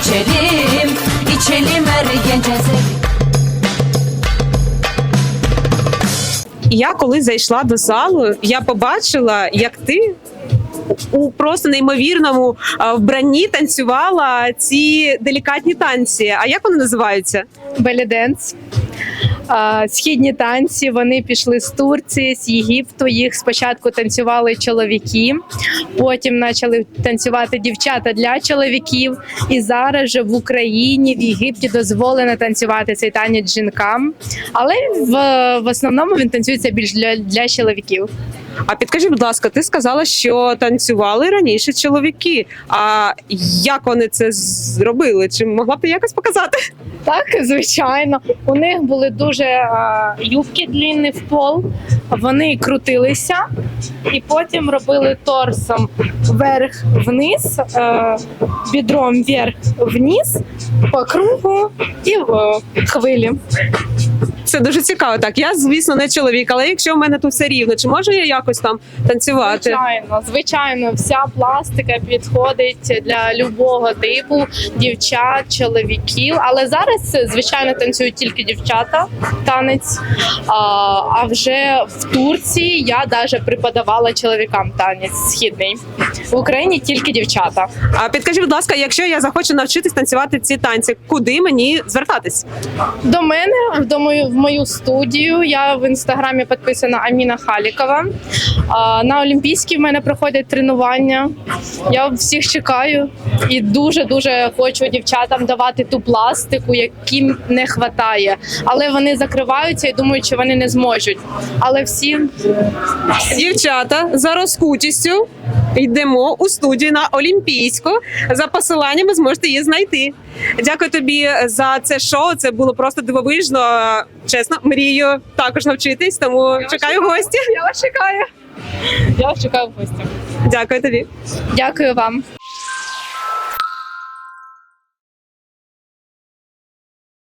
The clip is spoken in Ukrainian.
içelim, içelim ergen cezeri. Я коли зайшла до залу, я побачила, як ти у просто неймовірному вбранні танцювала ці делікатні танці. А як вони називаються? Беліденс. Східні танці вони пішли з Турції, з Єгипту. Їх спочатку танцювали чоловіки, потім почали танцювати дівчата для чоловіків. І зараз же в Україні, в Єгипті дозволено танцювати цей танець жінкам. Але в, в основному він танцюється більш для, для чоловіків. А підкажи, будь ласка, ти сказала, що танцювали раніше чоловіки. А як вони це зробили? Чи могла б ти якось показати? Так, звичайно. У них були дуже а, юбки длінні в пол. Вони крутилися і потім робили торсом вверх-вниз, е, бідром вверх-вниз, по кругу і в хвилі. Це дуже цікаво. Так, я, звісно, не чоловік, але якщо в мене тут все рівно, чи можу я якось там танцювати? Звичайно, звичайно, вся пластика підходить для любого типу дівчат, чоловіків. Але зараз, звичайно, танцюють тільки дівчата танець. А, а вже в Турції я навіть преподавала чоловікам танець східний. В Україні тільки дівчата. А підкажи, будь ласка, якщо я захочу навчитись танцювати ці танці, куди мені звертатись? До мене в мою студію. Я в інстаграмі підписана Аміна Халікова. На Олімпійській в мене проходять тренування. Я всіх чекаю і дуже дуже хочу дівчатам давати ту пластику, яким не вистачає. Але вони закриваються і думають, що вони не зможуть. Але всі Дівчата за розкутістю йдемо у студію на Олімпійську. За посиланнями зможете її знайти. Дякую тобі за це шоу. Це було просто дивовижно. Чесно, мрію також навчитись, тому чекаю гості. я вас чекаю. Я вас чекаю в гості. Дякую тобі. Дякую вам.